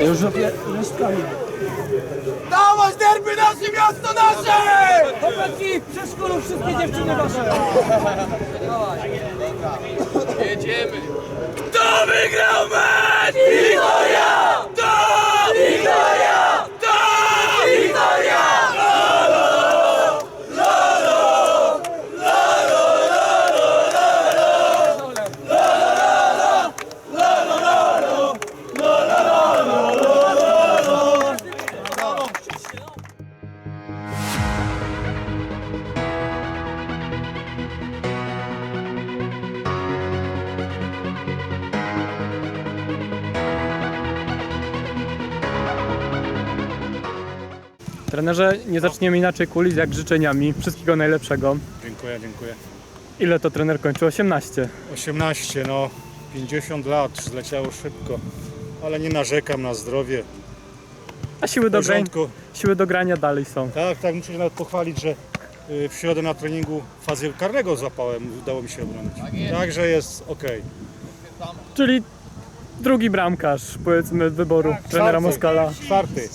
Już robię resztkami. Dawać derby nasze, miasto nasze! Chłopaki, przeszkolą wszystkie dziewczyny wasze. Kto wygrał mecz? Wiktoria! To! Wiktoria! Trenerze, nie zaczniemy inaczej kulis jak życzeniami. Wszystkiego najlepszego. Dziękuję, dziękuję. Ile to trener kończy? 18. 18, no 50 lat, zleciało szybko, ale nie narzekam na zdrowie. A siły do, grań, porządku. siły do grania dalej są. Tak, tak, muszę się nawet pochwalić, że y, w środę na treningu fazę karnego złapałem, udało mi się obronić. Także jest ok. Czyli drugi bramkarz, powiedzmy, wyboru trenera Moskala. Czwarty,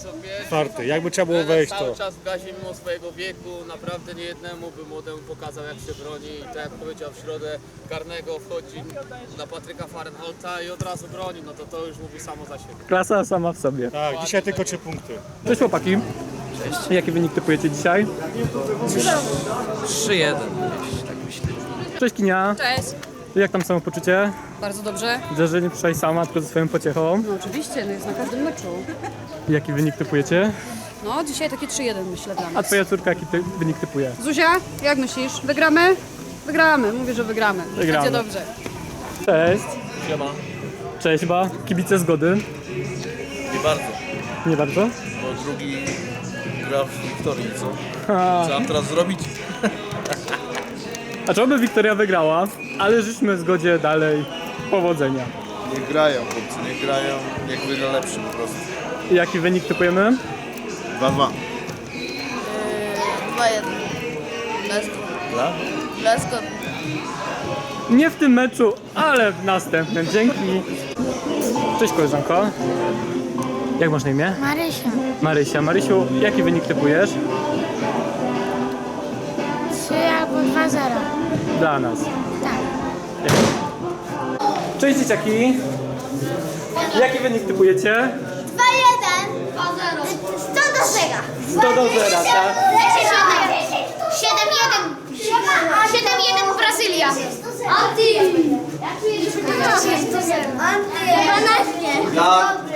czwarty. Jakby trzeba było wejść, Cały to czas w gazie mimo swojego wieku, naprawdę nie jednemu by młodemu pokazał jak się broni i tak jak powiedział w środę karnego wchodzi na Patryka Fahrenholta i od razu broni, no to to już mówi samo za siebie. Klasa sama w sobie. tak, dzisiaj tylko trzy punkty. Cześć chłopaki. Cześć. Jaki wynik typujecie dzisiaj? 3-1. Cześć Kinia. Cześć. Jak tam samopoczucie? Bardzo dobrze. Widzę, że nie przyszłaś sama, tylko ze swoją pociechą. No oczywiście, no jest na każdym meczu. Jaki wynik typujecie? No, dzisiaj takie 3-1 myślę dla A nas. twoja córka jaki ty wynik typuje? Zuzia, jak myślisz? Wygramy? Wygramy, mówię, że wygramy. Wygramy. Będzie dobrze. Cześć. Siema. Cześć, ba. Kibice zgody. Nie bardzo, Nie bardzo? bo drugi gra w Wiktorii, co? Ha. Co mam teraz zrobić? A czemu by Wiktoria wygrała? Ale życzmy zgodzie dalej powodzenia. Niech grają, chłopcy, niech grają, niech wygra lepszy po prostu. Jaki wynik typujemy? 2-2. 2-1. Glasgow. Dla? Glasgow. Nie w tym meczu, ale w następnym. Dzięki. Cześć koleżanko. Jak masz na imię? Marysia. Marysia. Marysiu, jaki wynik typujesz albo 2-0. dla nas? Tak. Cześć dzieciaki. Jaki wynik typujecie? 2-1. 100 do 0. 100 do 0, tak? 7-1 Brazylia. Anty. Anty. 12.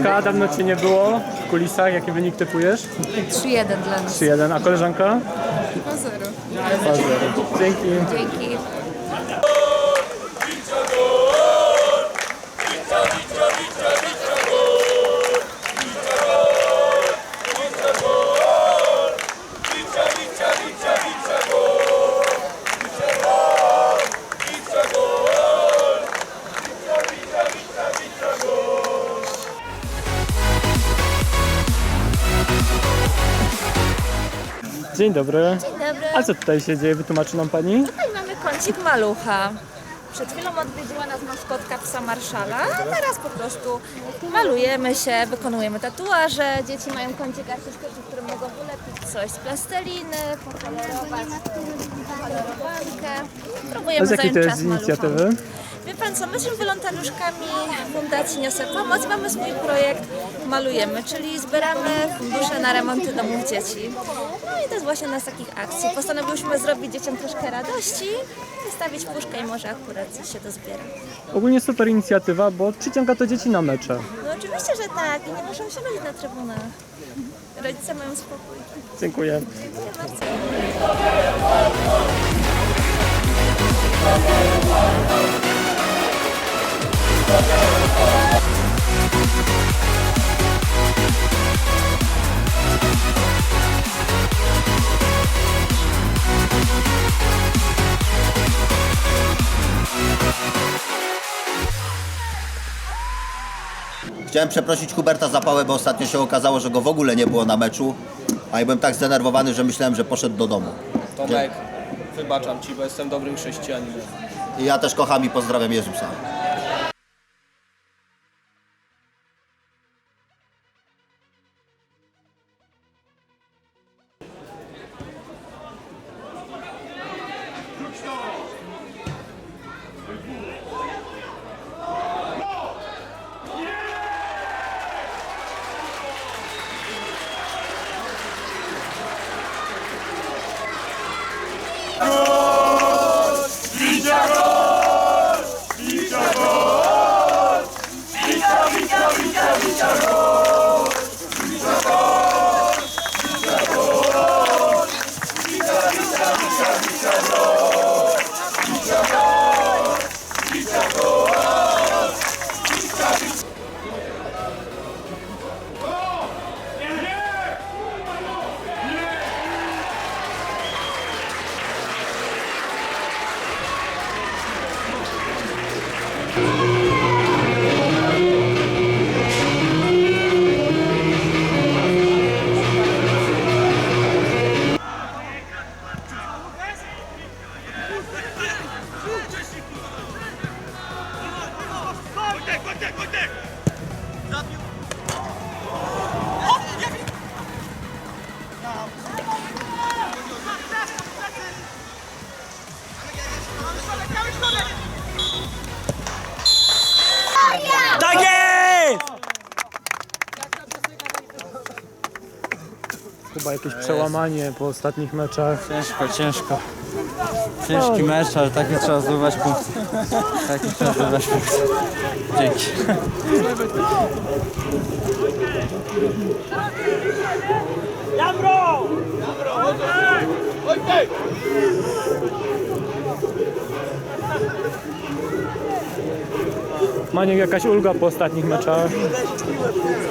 Mieszka, dawno cię nie było w kulisach. Jaki wynik typujesz? 3-1 dla nas. 3-1. A koleżanka? 2-0. 2-0. Dzięki. Dzięki. Dzień dobry. Dzień dobry. A co tutaj się dzieje? Wytłumaczy nam pani? Tutaj mamy kącik malucha. Przed chwilą odwiedziła nas maskotka psa Marszala, a teraz po prostu malujemy się, wykonujemy tatuaże. Dzieci mają kącik artystyczny, w którym mogą ulepić coś z plasteliny, pokolorować kolorowankę. Próbujemy z jakiej zająć to czas jest inicjatywy? maluchom. Pan co, my jesteśmy wolontariuszkami Fundacji Niosę Pomoc, mamy swój projekt Malujemy, czyli zbieramy fundusze na remonty domów dzieci. No i to jest właśnie z takich akcji. Postanowiłyśmy zrobić dzieciom troszkę radości, wystawić puszkę i może akurat się to zbiera. Ogólnie super inicjatywa, bo przyciąga to dzieci na mecze. No oczywiście, że tak i nie muszą się rodzić na trybunach. Rodzice mają spokój. Dziękuję. Dziękuję bardzo. Chciałem przeprosić Huberta Zapałę, bo ostatnio się okazało, że go w ogóle nie było na meczu, a ja byłem tak zdenerwowany, że myślałem, że poszedł do domu. Tomek, wybaczam Ci, bo jestem dobrym chrześcijaninem. I ja też kocham i pozdrawiam Jezusa. Chyba jakieś przełamanie po ostatnich meczach. Ciężko, ciężko. Ciężki mecz, ale takie trzeba zdobywać punkty. Takie trzeba zdobywać punkty. Dzięki. Maniek, jakaś ulga po ostatnich meczach.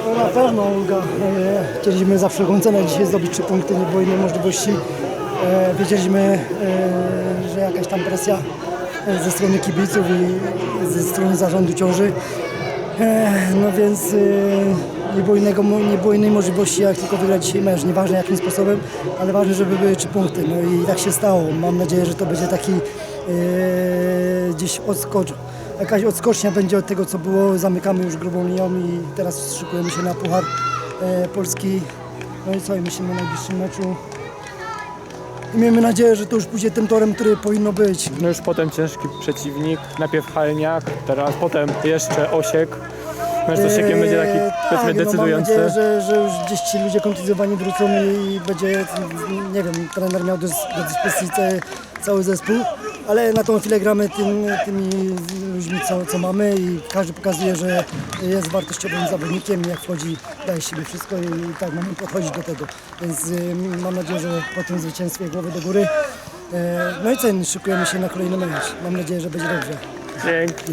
No na pewno Olga. E, Chcieliśmy za wszelką cenę dzisiaj zdobyć trzy punkty, nie było innej możliwości. E, Wiedzieliśmy, e, że jakaś tam presja e, ze strony kibiców i ze strony zarządu ciąży. No więc nie było, innego, nie było innej możliwości, jak tylko wygrać dzisiaj mecz. Nieważne jakim sposobem, ale ważne, żeby były trzy punkty. No i tak się stało. Mam nadzieję, że to będzie taki gdzieś odskocz, jakaś odskocznia będzie od tego, co było. Zamykamy już grubą linią i teraz szykujemy się na Puchar e, Polski. No i co, i myślimy o najbliższym meczu. I miejmy nadzieję, że to już pójdzie tym torem, który powinno być. No już potem ciężki przeciwnik. Najpierw Halniak, teraz potem jeszcze Osiek. Mecz z Osiekiem będzie taki Eee, powiedzmy tak, no decydujący. Mam nadzieję, że, że już gdzieś ci ludzie kontuzjowani wrócą i będzie, nie wiem, trener miał do, dyspozycji cały zespół, ale na tą chwilę gramy tym, tymi ludźmi, co, co mamy i każdy pokazuje, że jest wartościowym zawodnikiem i jak wchodzi, daje z siebie wszystko i tak mamy podchodzić do tego. Więc y, mam nadzieję, że po tym zwycięstwie głowy do góry. E, no i co, szykujemy się na kolejny mecz. Mam nadzieję, że będzie dobrze. Dzięki.